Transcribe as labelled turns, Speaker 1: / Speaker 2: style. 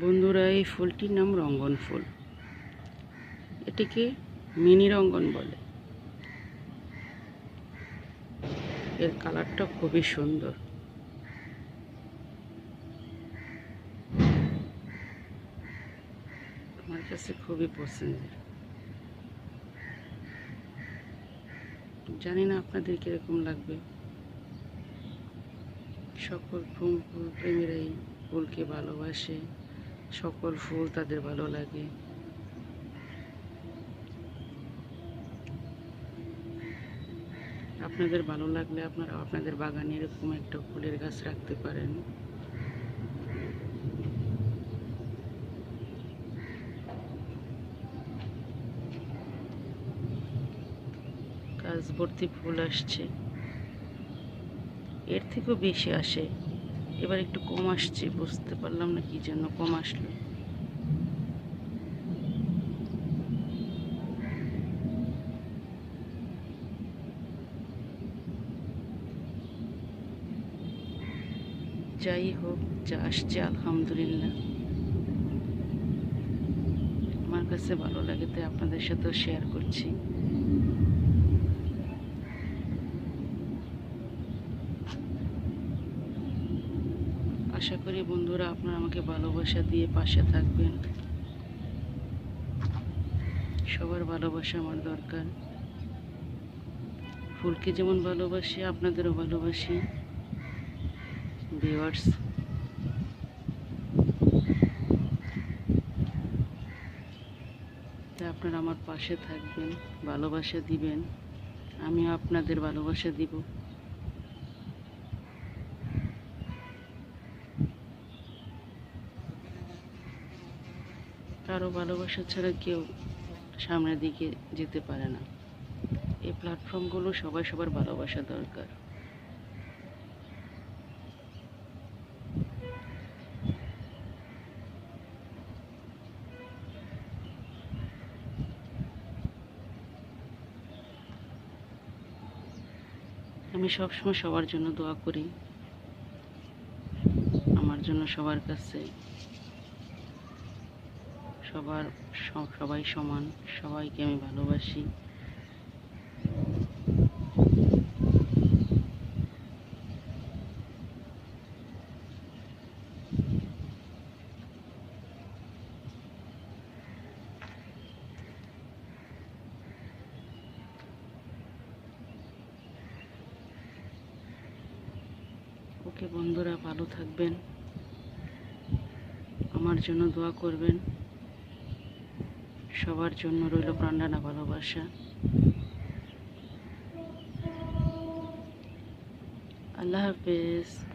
Speaker 1: বন্ধুরা, এই ফুলটির নাম রঙ্গন ফুল। এটিকে মিনি রঙ্গন বলে। এর কালারটা খুবই সুন্দর। আমার কাছে খুবই পছন্দের। জানি না আপনাদের কীরকম লাগবে। সকল ফুল প্রেমীরাই ফুলকে ভালোবাসে। সকল ফুল তাদের ভালো লাগে। আপনাদের ভালো লাগলে আপনারা আপনাদের বাগানে এরকম একটা ফুলের গাছ রাখতে পারেন। গাছ ভর্তি ফুল আসছে। এর থেকেও বেশি আসে। এবার একটু কম আসছে, বুঝতে পারলাম না কি জন্য কম আসলো। যাই হোক, যা আসছে, আলহামদুলিল্লাহ। আমার কাছে ভালো লাগে তাই আপনাদের সাথেও শেয়ার করছি। আশা করি বন্ধুরা আপনারা আমাকে ভালোবাসা দিয়ে পাশে থাকবেন। সবার ভালোবাসা আমার দরকার। ফুলকে যেমন ভালোবাসি, আপনাদেরও ভালোবাসি। ভিউয়ার্স তাই আপনারা আমার পাশে থাকবেন, ভালোবাসা দিবেন। আমিও আপনাদের ভালোবাসা দিব। কারও ভালোবাসা ছাড়া কেউ সামনের দিকে যেতে পারে না। এই প্ল্যাটফর্মগুলো সবাই সবার ভালোবাসা দরকার। আমি সবসময় সবার জন্য দোয়া করি। আমার জন্য সবার কাছে। সবার সবাই সমান সবাইকে আমি ভালোবাসি। ওকে বন্ধুরা ভালো থাকবেন। আমার জন্য দোয়া করবেন। সবার জন্য রইল প্রাণডানা ভালোবাসা। আল্লাহ হাফেজ।